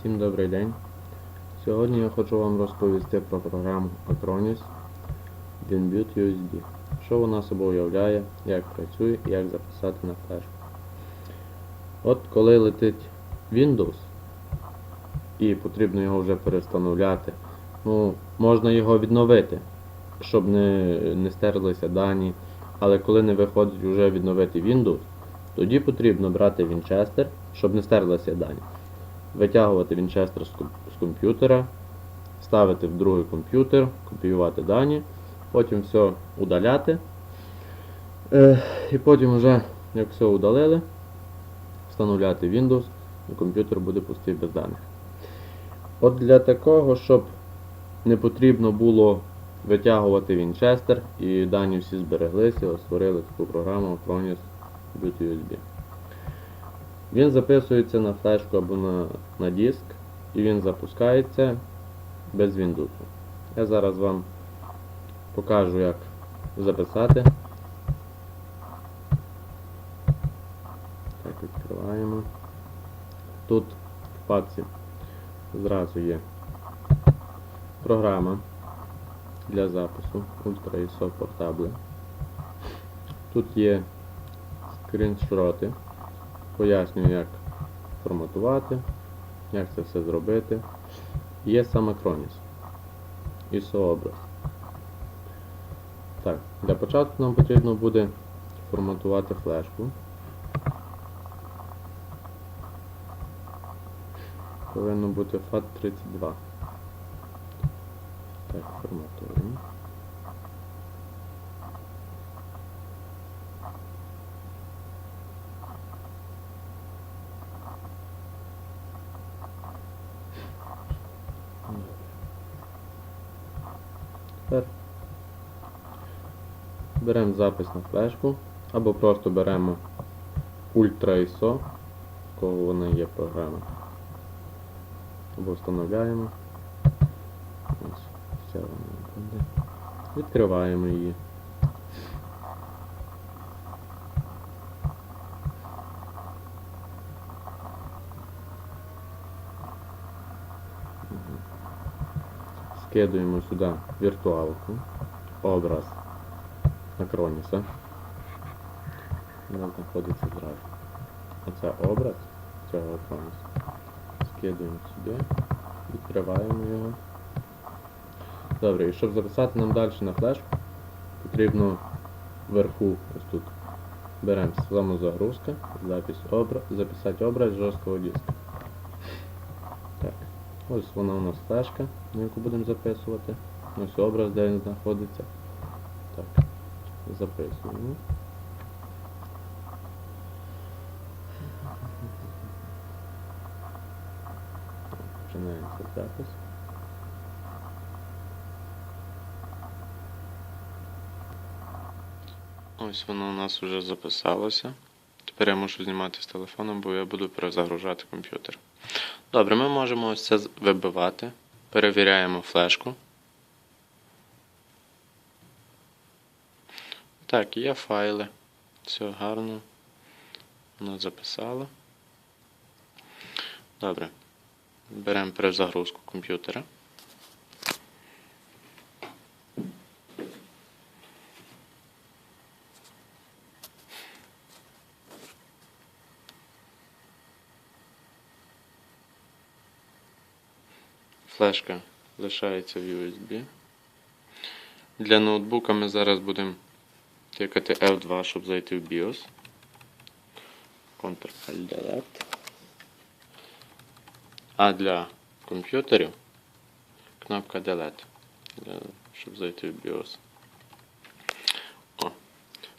Всім добрий день. Сьогодні я хочу вам розповісти про програму Acronis WinBut USB. Що вона собою уявляє, як працює і як записати на флешку. От коли летить Windows і потрібно його вже перестановляти, ну, можна його відновити, щоб не, не стерлися дані. Але коли не виходить вже відновити Windows, тоді потрібно брати Winchester, щоб не стерлися дані витягувати Вінчестер з комп'ютера, ставити в другий комп'ютер, копіювати дані, потім все удаляти. Е, і потім вже, як все удалили, встановляти Windows, і комп'ютер буде пустий без даних. От для такого, щоб не потрібно було витягувати Вінчестер і дані всі збереглися, створили таку програму Acronis Boot USB. Він записується на флешку або на, на диск, і він запускається без Windows. Я зараз вам покажу, як записати. Так, відкриваємо. Тут в папці зразу є програма для запису Ultra ISO Portable. Тут є скріншоти пояснюю, як форматувати, як це все зробити. Є сам Acronis. ISO образ. Так, для початку нам потрібно буде форматувати флешку. Повинно бути FAT32. Так, форматуємо. Тепер беремо запис на флешку, або просто беремо Ultra ISO, в кого вона є програма. Або встановляємо. Ось, вся вона буде. Відкриваємо її. Скидуємо сюди віртуалку, образ Акроніса. Вона знаходиться зразу. Оце образ цього Акроніса. Скидуємо сюди, відкриваємо його. Добре, і щоб записати нам далі на флешку, потрібно вверху, ось тут, беремо самозагрузка, запис образ, записати образ жорсткого диска. Так. Ось вона у нас флешка, на яку будемо записувати. Ось образ, де він знаходиться. Так, записуємо. Починається запис. Ось воно у нас вже записалося. Тепер я мушу знімати з телефоном, бо я буду перезагружати комп'ютер. Добре, ми можемо ось це вибивати. Перевіряємо флешку. Так, є файли. Все гарно. Воно записало. Добре. Беремо перезагрузку комп'ютера. Флешка лишається в USB. Для ноутбука ми зараз будемо тикати F2, щоб зайти в BIOS. Ctrl-Alt-Delete. А для комп'ютерів кнопка Delete, для- щоб зайти в BIOS. О.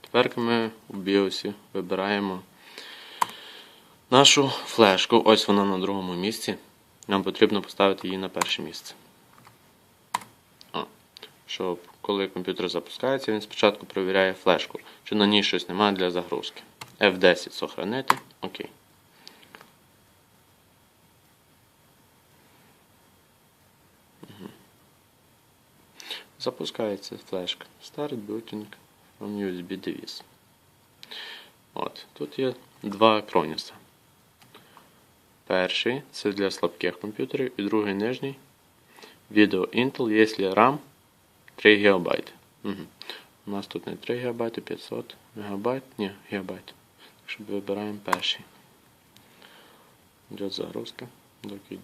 Тепер ми у BIOS вибираємо нашу флешку. Ось вона на другому місці. Нам потрібно поставити її на перше місце. О. Щоб коли комп'ютер запускається, він спочатку перевіряє флешку, чи на ній щось немає для загрузки. F10 сохранити. Окей. Запускається флешка. Start booting from USB device. От. Тут є два акроніса. Перший це для слабких комп'ютерів і другий нижній. Відео Intel, якщо RAM 3 ГБ. Угу. У нас тут не 3 ГБ, 500 МБ, ні, гігабайт. Так що вибираємо перший. Йде загрузка. Доки...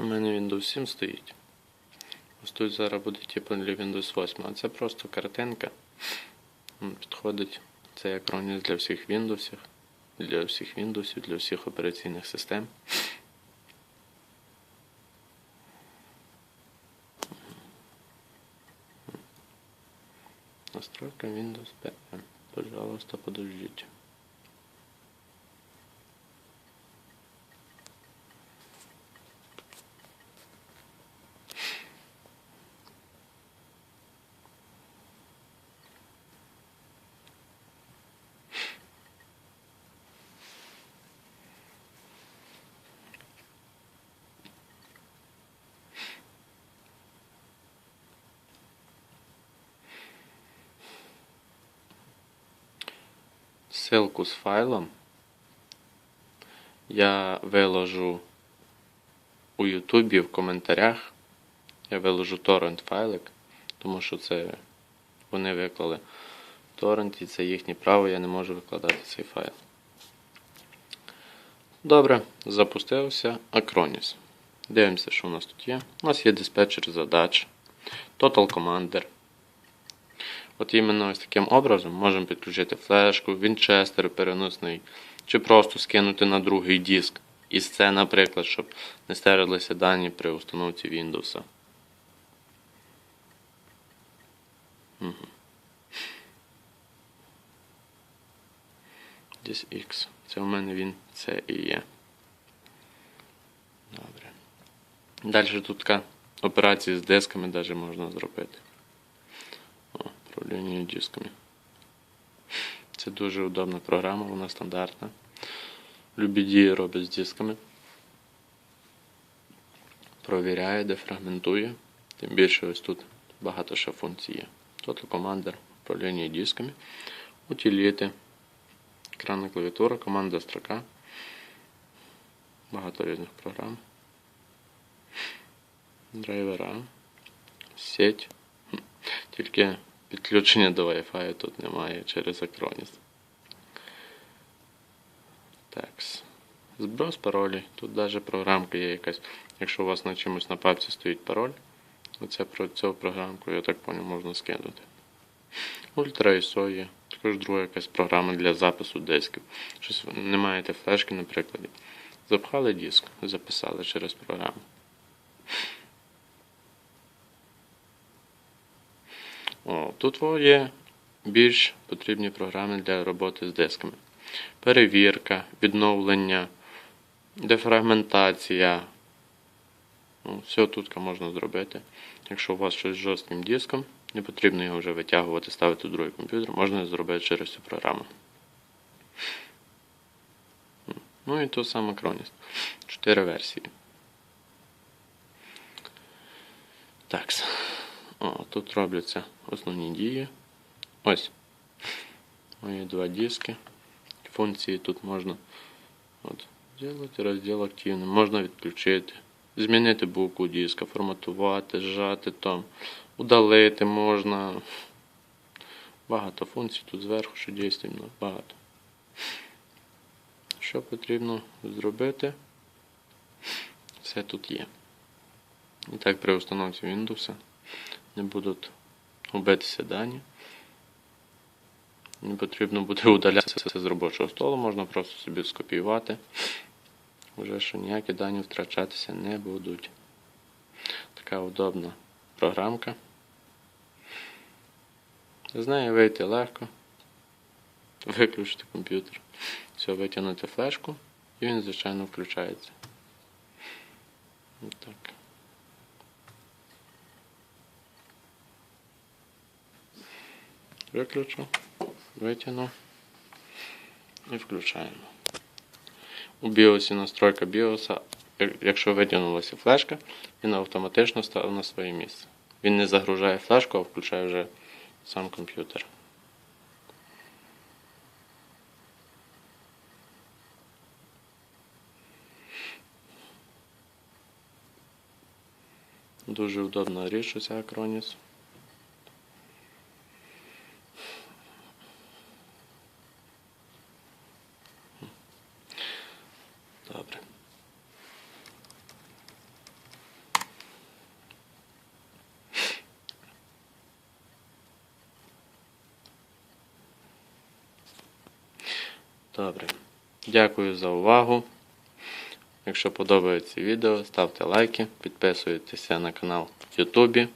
У мене Windows 7 стоїть. Ось тут зараз буде типу для Windows 8, а це просто картинка. Підходить це як Acronis для всіх Windows, для всіх Windows, для всіх операційних систем. Настройка Windows PM. Пожалуйста, подождите. Ссылку з файлом я виложу у Ютубі в коментарях. Я виложу торрент файлик, тому що це вони виклали в торренті, це їхнє право, я не можу викладати цей файл. Добре, запустився Acronis. Дивимося, що у нас тут є. У нас є диспетчер задач, Total Commander. От іменно ось таким образом можемо підключити флешку, вінчестер переносний, чи просто скинути на другий диск. І це, наприклад, щоб не стерилися дані при установці Windows. Угу. X. Це у мене він це і є. Добре. Далі тут така операція з дисками навіть можна зробити. Управління дисками. Це дуже удобна програма, вона стандартна. Любі дії робить з дисками. Провіряє, дефрагментує. Тим більше ось тут багато ще функцій є. Total Commander, управління дисками, утиліти, екранна клавіатура, команда строка. Багато різних програм. Драйвера, сеть. Тільки підключення до Wi-Fi тут немає через Acronis. Такс. Зброс паролі. Тут навіть програмка є якась. Якщо у вас на чимось на папці стоїть пароль, оце про цю програмку, я так поняв, можна скинути. Ультра ISO є. Також друга якась програма для запису дисків. Щось не маєте флешки, наприклад. Запхали диск, записали через програму. О, тут є більш потрібні програми для роботи з дисками. Перевірка, відновлення, дефрагментація. Ну, все тут можна зробити. Якщо у вас щось з жорстким диском, не потрібно його вже витягувати, ставити в другий комп'ютер, можна зробити через цю програму. Ну і то саме Acronis. Чотири версії. Так. О, тут робляться основні дії. Ось. Мої два диски. Функції тут можна от, зробити розділ активним. Можна відключити, змінити букву диска, форматувати, зжати там, удалити можна. Багато функцій тут зверху, що дійсно багато. Що потрібно зробити? Все тут є. І так при установці Windows не будуть губитися дані. Не потрібно буде удаляти це з робочого столу, можна просто собі скопіювати. Вже що ніякі дані втрачатися не будуть. Така удобна програмка. З нею вийти легко. Виключити комп'ютер. Все, витягнути флешку і він, звичайно, включається. Так. Виключу, витягну і включаємо. У біосі настройка біоса, якщо витягнулася флешка, він автоматично став на своє місце. Він не загружає флешку, а включає вже сам комп'ютер. Дуже удобна річ оця Acronis. Добре. Добре. Дякую за увагу. Якщо подобається відео, ставте лайки, підписуйтеся на канал в Ютубі.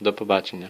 До побачення.